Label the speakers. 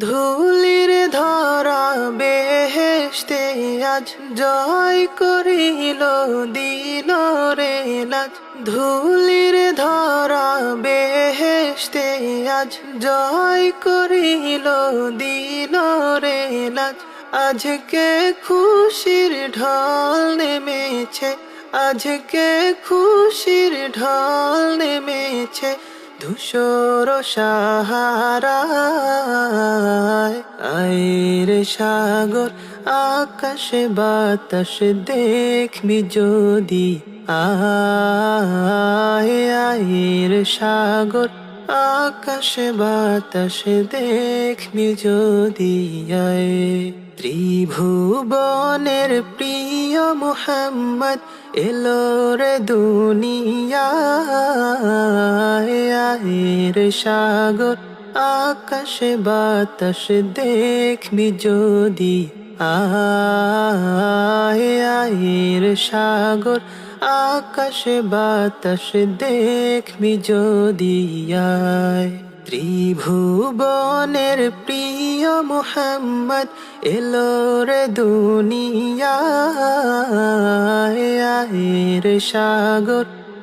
Speaker 1: ধুলির ধরা বেহেশতে আজ জয় করিল দিল রে লাজ ধুলির ধরা বেহেশতে আজ জয় করিল দিল রে লাজ আজকে খুশির ঢল নেমেছে, আজকে খুশির ঢল নেমেছে। ধূসর সাহারায় আয়ের সাগর, আকাশে বাতাস দেখবি যদি আয় আয়ের সাগর, আকাশে বাতাস দেখবি যদি আয়। ত্রিভুবনের প্রিয় মোহাম্মদ এলো রে দুনিয়ার সাগর, আকাশে বাতাস দেখবি যদি। আয় আয়ের সাগর, আকাশে বাতাস দেখবি যদি। আয়, ত্রিভুবনের প্রিয় মোহাম্মদ, এলো রে দুনিয়ার সাগর